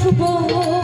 আসব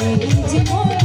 এই জীবনে